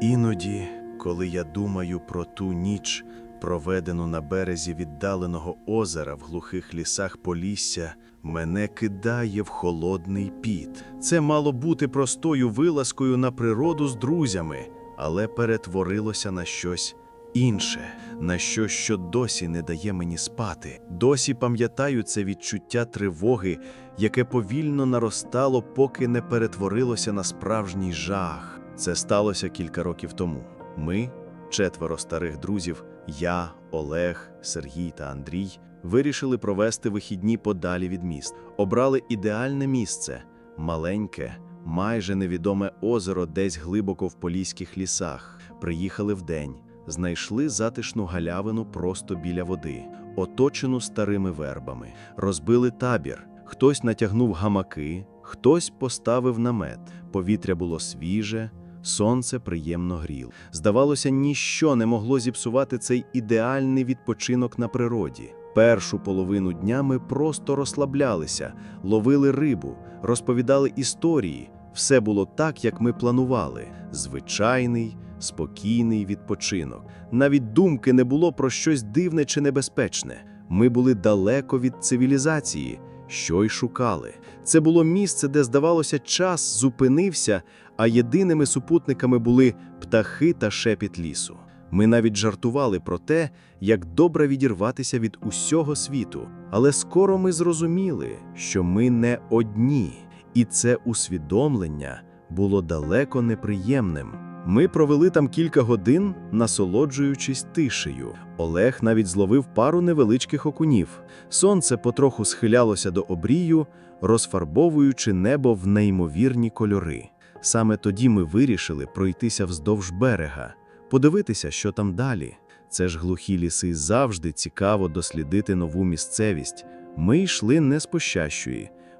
Іноді, коли я думаю про ту ніч, проведену на березі віддаленого озера в глухих лісах Полісся, мене кидає в холодний піт. Це мало бути простою вилазкою на природу з друзями, але перетворилося на щось інше, на щось, що досі не дає мені спати. Досі пам'ятаю це відчуття тривоги, яке повільно наростало, поки не перетворилося на справжній жах. Це сталося кілька років тому. Ми, четверо старих друзів, я, Олег, Сергій та Андрій, вирішили провести вихідні подалі від міст. Обрали ідеальне місце маленьке, майже невідоме озеро десь глибоко в поліських лісах. Приїхали вдень, знайшли затишну галявину просто біля води, оточену старими вербами, розбили табір. Хтось натягнув гамаки, хтось поставив намет. Повітря було свіже, сонце приємно гріло. Здавалося, ніщо не могло зіпсувати цей ідеальний відпочинок на природі. Першу половину дня ми просто розслаблялися, ловили рибу, розповідали історії. Все було так, як ми планували: звичайний, спокійний відпочинок. Навіть думки не було про щось дивне чи небезпечне. Ми були далеко від цивілізації, що й шукали. Це було місце, де, здавалося, час зупинився, а єдиними супутниками були птахи та шепіт лісу. Ми навіть жартували про те, як добре відірватися від усього світу. Але скоро ми зрозуміли, що ми не одні, і це усвідомлення було далеко неприємним. Ми провели там кілька годин, насолоджуючись тишею. Олег навіть зловив пару невеличких окунів. Сонце потроху схилялося до обрію, розфарбовуючи небо в неймовірні кольори. Саме тоді ми вирішили пройтися вздовж берега, подивитися, що там далі. Це ж глухі ліси завжди цікаво дослідити нову місцевість. Ми йшли не з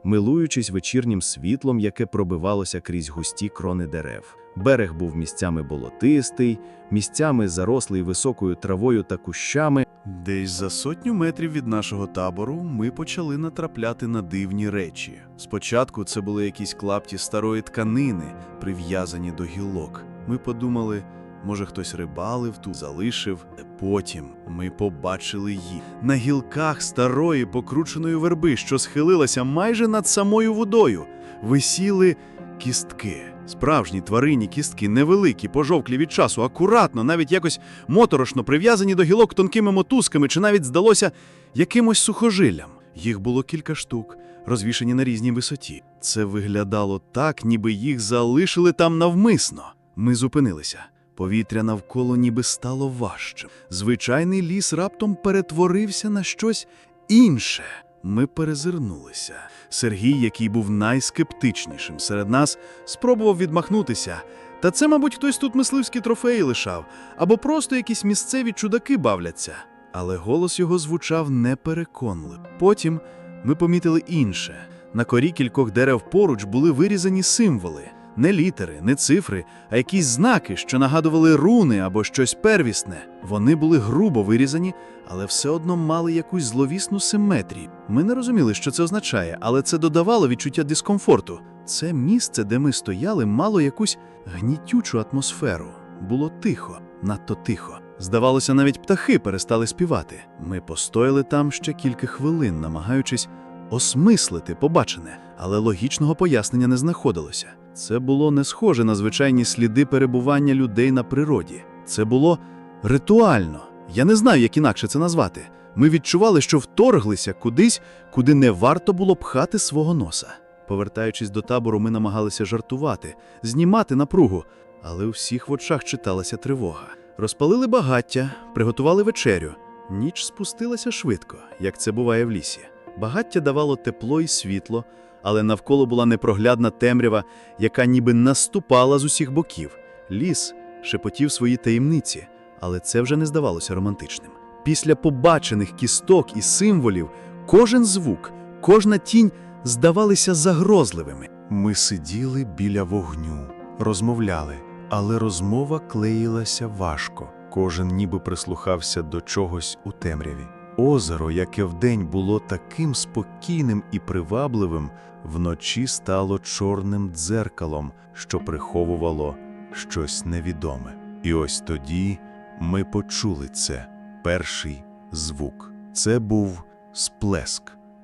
милуючись вечірнім світлом, яке пробивалося крізь густі крони дерев. Берег був місцями болотистий, місцями зарослий високою травою та кущами. Десь за сотню метрів від нашого табору ми почали натрапляти на дивні речі. Спочатку це були якісь клапті старої тканини, прив'язані до гілок. Ми подумали, може хтось рибалив тут, залишив. Потім ми побачили їх. На гілках старої покрученої верби, що схилилася майже над самою водою, висіли кістки. Справжні тварині кістки, невеликі, пожовклі від часу, акуратно, навіть якось моторошно прив'язані до гілок тонкими мотузками, чи навіть здалося якимось сухожиллям. Їх було кілька штук, розвішені на різній висоті. Це виглядало так, ніби їх залишили там навмисно. Ми зупинилися. Повітря навколо ніби стало важчим. Звичайний ліс раптом перетворився на щось інше. Ми перезирнулися. Сергій, який був найскептичнішим серед нас, спробував відмахнутися. Та це, мабуть, хтось тут мисливські трофеї лишав, або просто якісь місцеві чудаки бавляться. Але голос його звучав непереконливо. Потім ми помітили інше. На корі кількох дерев поруч були вирізані символи. Не літери, не цифри, а якісь знаки, що нагадували руни або щось первісне. Вони були грубо вирізані, але все одно мали якусь зловісну симетрію. Ми не розуміли, що це означає, але це додавало відчуття дискомфорту. Це місце, де ми стояли, мало якусь гнітючу атмосферу. Було тихо, надто тихо. Здавалося, навіть птахи перестали співати. Ми постояли там ще кілька хвилин, намагаючись осмислити побачене, але логічного пояснення не знаходилося. Це було не схоже на звичайні сліди перебування людей на природі. Це було ритуально. Я не знаю, як інакше це назвати. Ми відчували, що вторглися кудись, куди не варто було пхати свого носа. Повертаючись до табору, ми намагалися жартувати, знімати напругу, але у всіх в очах читалася тривога. Розпалили багаття, приготували вечерю. Ніч спустилася швидко, як це буває в лісі. Багаття давало тепло і світло, але навколо була непроглядна темрява, яка ніби наступала з усіх боків. Ліс шепотів свої таємниці, але це вже не здавалося романтичним. Після побачених кісток і символів кожен звук, кожна тінь здавалися загрозливими. Ми сиділи біля вогню, розмовляли, але розмова клеїлася важко. Кожен ніби прислухався до чогось у темряві. Озеро, яке вдень було таким спокійним і привабливим, вночі стало чорним дзеркалом, що приховувало щось невідоме. І ось тоді ми почули це перший звук. Це був сплеск.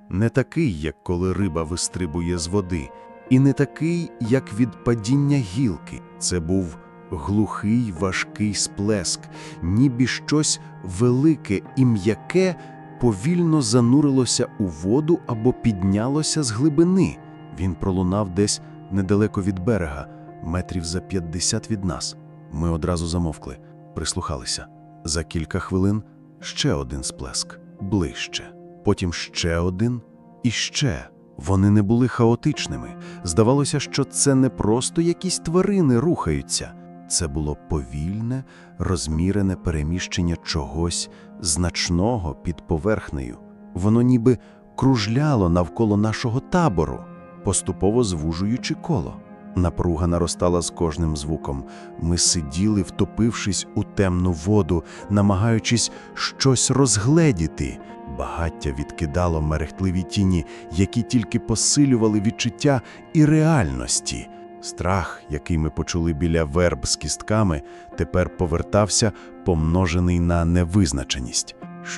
Не такий, як коли риба вистрибує з води, і не такий, як від падіння гілки. Це був глухий важкий сплеск, ніби щось велике і м'яке повільно занурилося у воду або піднялося з глибини. Він пролунав десь недалеко від берега, метрів за 50 від нас. Ми одразу замовкли, прислухалися. За кілька хвилин ще один сплеск, ближче. Потім ще один і ще. Вони не були хаотичними. Здавалося, що це не просто якісь тварини рухаються. Це було повільне, розмірене переміщення чогось значного під поверхнею. Воно ніби кружляло навколо нашого табору, поступово звужуючи коло. Напруга наростала з кожним звуком. Ми сиділи, втопившись у темну воду, намагаючись щось розгледіти. Багаття відкидало мерехтливі тіні, які тільки посилювали відчуття і реальності. Страх, який ми почули біля верб з кістками, тепер повертався, помножений на невизначеність.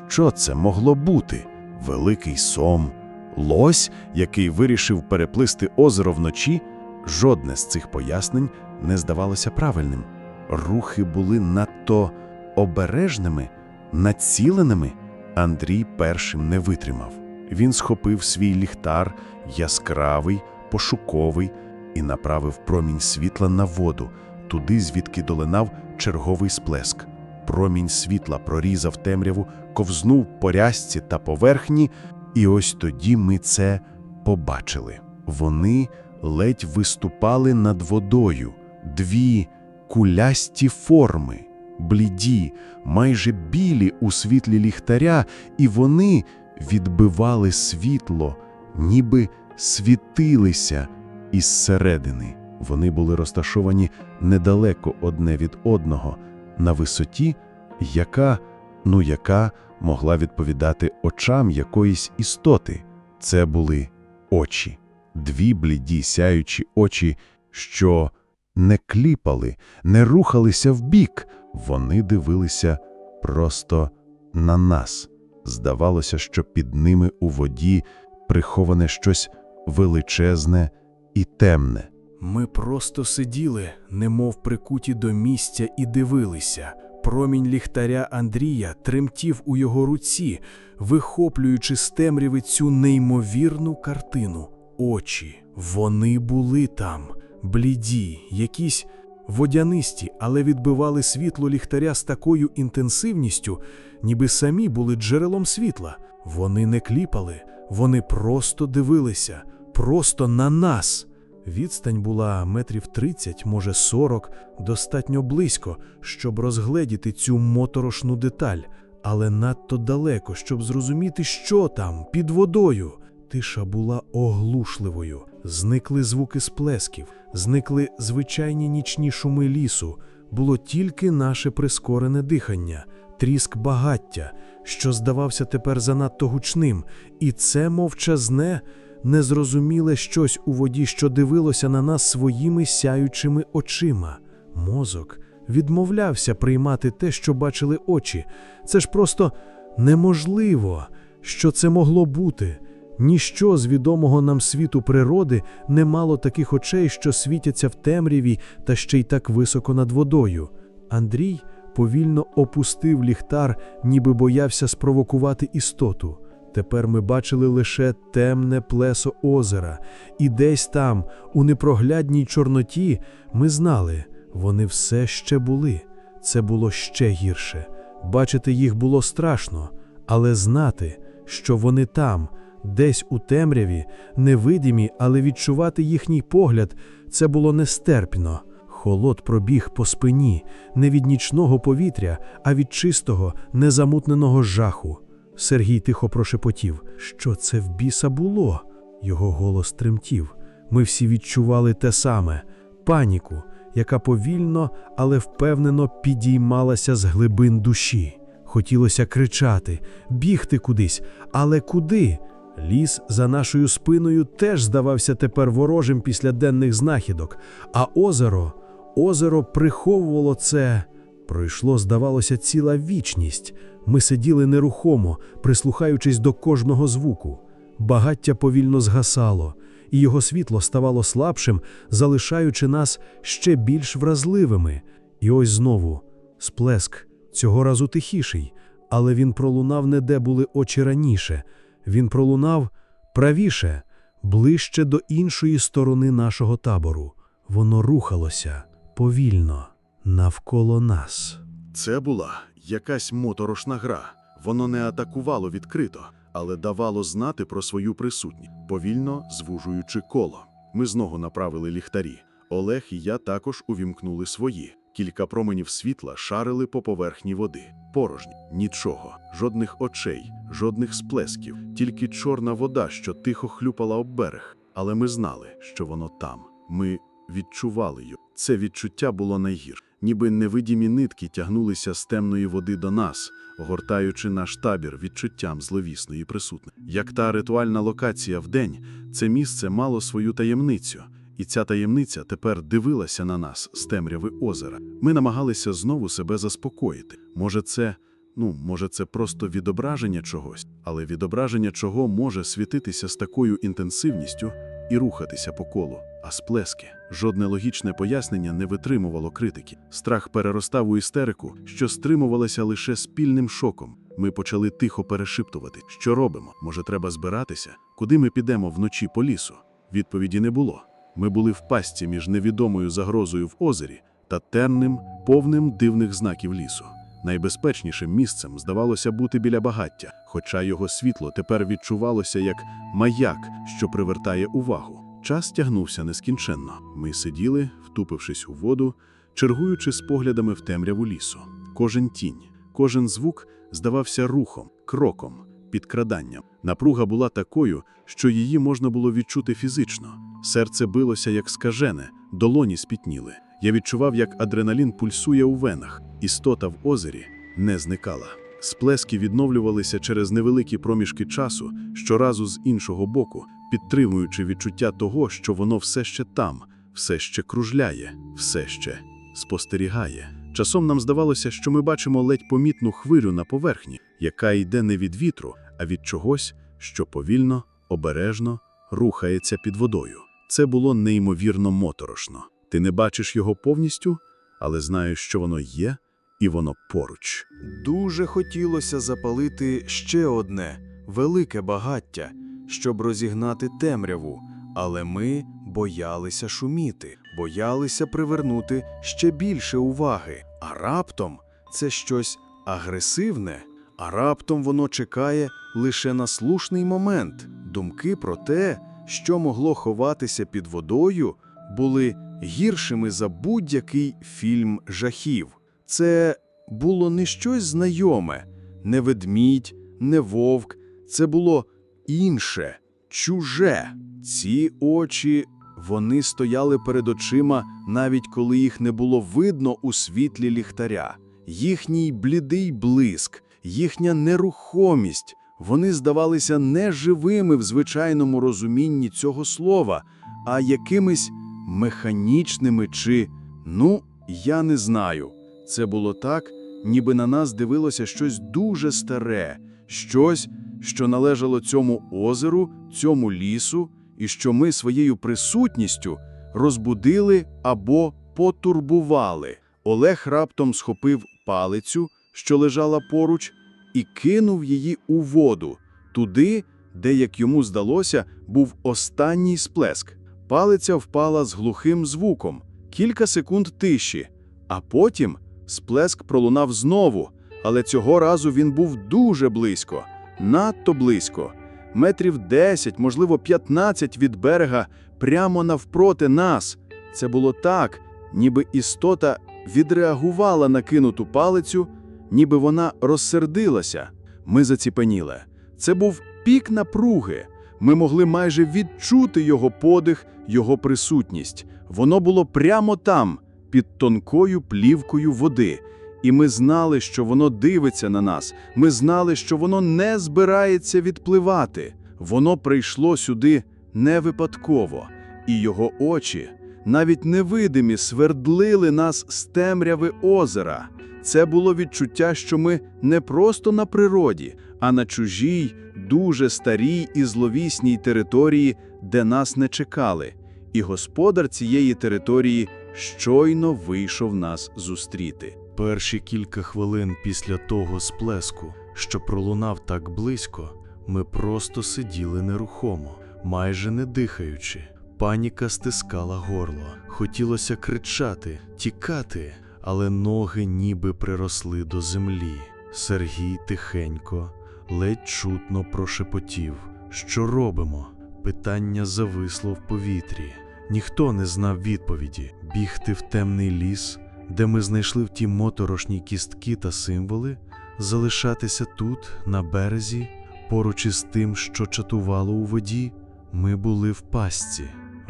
Що це могло бути? Великий сом? Лось, який вирішив переплисти озеро вночі? Жодне з цих пояснень не здавалося правильним. Рухи були надто обережними, націленими. Андрій першим не витримав. Він схопив свій ліхтар, яскравий, пошуковий, і направив промінь світла на воду, туди, звідки долинав черговий сплеск. Промінь світла прорізав темряву, ковзнув по рязці та поверхні, і ось тоді ми це побачили. Вони ледь виступали над водою, дві кулясті форми, бліді, майже білі у світлі ліхтаря, і вони відбивали світло, ніби світилися із середини. Вони були розташовані недалеко одне від одного, на висоті, яка, ну яка могла відповідати очам якоїсь істоти. Це були очі, дві бліді сяючі очі, що не кліпали, не рухалися вбік, вони дивилися просто на нас. Здавалося, що під ними у воді приховане щось величезне і темне. Ми просто сиділи, немов прикуті до місця, і дивилися. Промінь ліхтаря Андрія тремтів у його руці, вихоплюючи з темряви цю неймовірну картину. Очі, вони були там, бліді, якісь водянисті, але відбивали світло ліхтаря з такою інтенсивністю, ніби самі були джерелом світла. Вони не кліпали, вони просто дивилися, просто на нас. Відстань була метрів 30, може 40, достатньо близько, щоб розгледіти цю моторошну деталь, але надто далеко, щоб зрозуміти, що там, під водою. Тиша була оглушливою. Зникли звуки сплесків, зникли звичайні нічні шуми лісу. Було тільки наше прискорене дихання, тріск багаття, що здавався тепер занадто гучним, і це мовчазне, незрозуміле щось у воді, що дивилося на нас своїми сяючими очима. Мозок відмовлявся приймати те, що бачили очі. Це ж просто неможливо, що це могло бути. Ніщо з відомого нам світу природи не мало таких очей, що світяться в темряві та ще й так високо над водою. Андрій повільно опустив ліхтар, ніби боявся спровокувати істоту. Тепер ми бачили лише темне плесо озера, і десь там, у непроглядній чорноті, ми знали, вони все ще були. Це було ще гірше. Бачити їх було страшно, але знати, що вони там, десь у темряві, невидимі, але відчувати їхній погляд, це було нестерпно. Холод пробіг по спині, не від нічного повітря, а від чистого, незамутненого жаху. Сергій тихо прошепотів, що це в біса було. Його голос тремтів. Ми всі відчували те саме паніку, яка повільно, але впевнено підіймалася з глибин душі. Хотілося кричати, бігти кудись, але куди? Ліс за нашою спиною теж здавався тепер ворожим після денних знахідок, а озеро, озеро приховувало це. Пройшло, здавалося, ціла вічність. Ми сиділи нерухомо, прислухаючись до кожного звуку. Багаття повільно згасало, і його світло ставало слабшим, залишаючи нас ще більш вразливими. І ось знову сплеск, цього разу тихіший, але він пролунав не де були очі раніше. Він пролунав правіше, ближче до іншої сторони нашого табору. Воно рухалося повільно навколо нас. Це була якась моторошна гра. Воно не атакувало відкрито, але давало знати про свою присутність, повільно звужуючи коло. Ми знову направили ліхтарі. Олег і я також увімкнули свої. Кілька променів світла шарили по поверхні води. Порожні, нічого, жодних очей, жодних сплесків, тільки чорна вода, що тихо хлюпала об берег. Але ми знали, що воно там. Ми відчували його. Це відчуття було найгірше. Ніби невидимі нитки тягнулися з темної води до нас, огортаючи наш табір відчуттям зловісної присутності. Як та ритуальна локація вдень, це місце мало свою таємницю, і ця таємниця тепер дивилася на нас з темряви озера. Ми намагалися знову себе заспокоїти. Може, це. Ну, може, це просто відображення чогось, але відображення чого може світитися з такою інтенсивністю і рухатися по колу. А сплески. Жодне логічне пояснення не витримувало критики. Страх переростав у істерику, що стримувалася лише спільним шоком. Ми почали тихо перешиптувати, що робимо. Може, треба збиратися? Куди ми підемо вночі по лісу? Відповіді не було. Ми були в пастці між невідомою загрозою в озері та темним, повним дивних знаків лісу. Найбезпечнішим місцем здавалося бути біля багаття, хоча його світло тепер відчувалося як маяк, що привертає увагу. Час тягнувся нескінченно. Ми сиділи, втупившись у воду, чергуючи з поглядами в темряву лісу. Кожен тінь, кожен звук здавався рухом, кроком, підкраданням. Напруга була такою, що її можна було відчути фізично. Серце билося як скажене, долоні спітніли. Я відчував, як адреналін пульсує у венах. Істота в озері не зникала. Сплески відновлювалися через невеликі проміжки часу, щоразу з іншого боку, підтримуючи відчуття того, що воно все ще там, все ще кружляє, все ще спостерігає. Часом нам здавалося, що ми бачимо ледь помітну хвилю на поверхні, яка йде не від вітру, а від чогось, що повільно, обережно рухається під водою. Це було неймовірно моторошно. Ти не бачиш його повністю, але знаєш, що воно є, і воно поруч. Дуже хотілося запалити ще одне велике багаття, щоб розігнати темряву, але ми боялися шуміти, боялися привернути ще більше уваги. А раптом це щось агресивне, а раптом воно чекає лише на слушний момент. Думки про те, що могло ховатися під водою, були гіршими за будь-який фільм жахів. Це було не щось знайоме, не ведмідь, не вовк. Це було інше, чуже. Ці очі, вони стояли перед очима, навіть коли їх не було видно у світлі ліхтаря. Їхній блідий блиск, їхня нерухомість, вони здавалися не живими в звичайному розумінні цього слова, а якимись механічними чи, ну, я не знаю. Це було так, ніби на нас дивилося щось дуже старе, щось, що належало цьому озеру, цьому лісу, і що ми своєю присутністю розбудили або потурбували. Олег раптом схопив палицю, що лежала поруч, і кинув її у воду, туди, де, як йому здалося, був останній сплеск. Палиця впала з глухим звуком, кілька секунд тиші, а потім сплеск пролунав знову, але цього разу він був дуже близько, надто близько, метрів 10, можливо, 15 від берега, прямо навпроти нас. Це було так, ніби істота відреагувала на кинуту палицю, ніби вона розсердилася. Ми заціпеніли. Це був пік напруги. Ми могли майже відчути його подих, його присутність. Воно було прямо там, під тонкою плівкою води. І ми знали, що воно дивиться на нас. Ми знали, що воно не збирається відпливати. Воно прийшло сюди не випадково, і його очі, навіть невидимі, свердлили нас з темряви озера. Це було відчуття, що ми не просто на природі, а на чужій, дуже старій і зловісній території, де нас не чекали. І господар цієї території щойно вийшов нас зустріти. Перші кілька хвилин після того сплеску, що пролунав так близько, ми просто сиділи нерухомо, майже не дихаючи. Паніка стискала горло. Хотілося кричати, тікати, але ноги ніби приросли до землі. Сергій тихенько, ледь чутно прошепотів. Що робимо? Питання зависло в повітрі. Ніхто не знав відповіді. Бігти в темний ліс, де ми знайшли в ті моторошні кістки та символи, залишатися тут, на березі, поруч із тим, що чатувало у воді, ми були в пастці,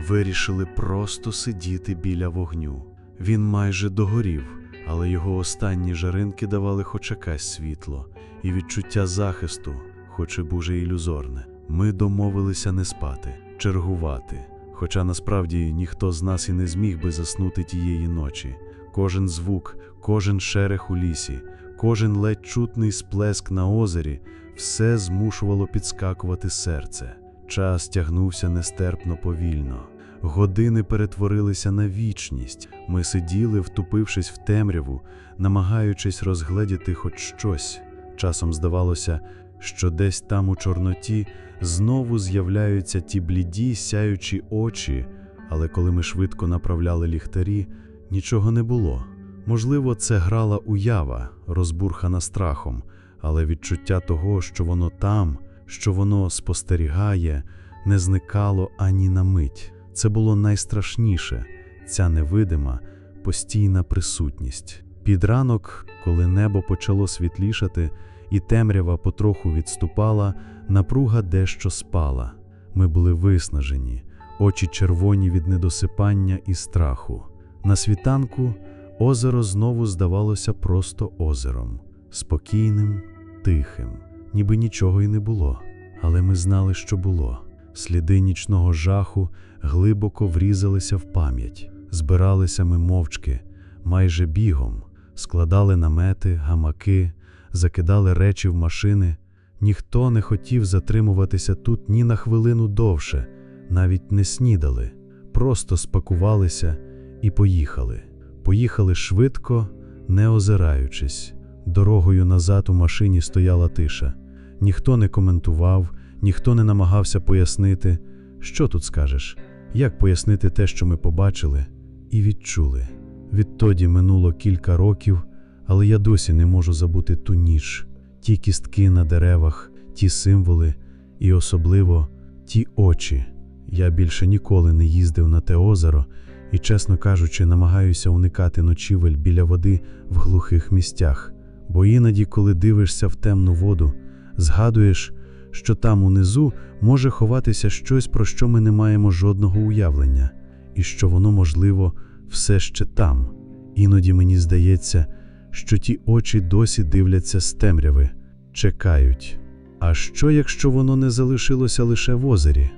вирішили просто сидіти біля вогню. Він майже догорів, але його останні жаринки давали хоч якесь світло і відчуття захисту, хоч і дуже ілюзорне. Ми домовилися не спати, чергувати. Хоча насправді ніхто з нас і не зміг би заснути тієї ночі. Кожен звук, кожен шерех у лісі, кожен ледь чутний сплеск на озері все змушувало підскакувати серце. Час тягнувся нестерпно повільно. Години перетворилися на вічність. Ми сиділи, втупившись в темряву, намагаючись розгледіти хоч щось. Часом здавалося, що десь там у Чорноті знову з'являються ті бліді, сяючі очі, але коли ми швидко направляли ліхтарі, нічого не було. Можливо, це грала уява, розбурхана страхом, але відчуття того, що воно там, що воно спостерігає, не зникало ані на мить. Це було найстрашніше ця невидима, постійна присутність. Під ранок, коли небо почало світлішати, і темрява потроху відступала, напруга дещо спала. Ми були виснажені, очі червоні від недосипання і страху. На світанку озеро знову здавалося просто озером, спокійним, тихим, ніби нічого й не було. Але ми знали, що було. Сліди нічного жаху глибоко врізалися в пам'ять, збиралися ми мовчки, майже бігом, складали намети, гамаки, закидали речі в машини. Ніхто не хотів затримуватися тут ні на хвилину довше, навіть не снідали, просто спакувалися і поїхали. Поїхали швидко, не озираючись. Дорогою назад у машині стояла тиша. Ніхто не коментував, ніхто не намагався пояснити, що тут скажеш, як пояснити те, що ми побачили і відчули. Відтоді минуло кілька років, але я досі не можу забути ту ніч, ті кістки на деревах, ті символи і особливо ті очі. Я більше ніколи не їздив на те озеро і, чесно кажучи, намагаюся уникати ночівель біля води в глухих місцях, бо іноді, коли дивишся в темну воду, згадуєш, що там унизу може ховатися щось, про що ми не маємо жодного уявлення, і що воно, можливо, все ще там. Іноді мені здається, що ті очі досі дивляться з темряви, чекають. А що, якщо воно не залишилося лише в озері?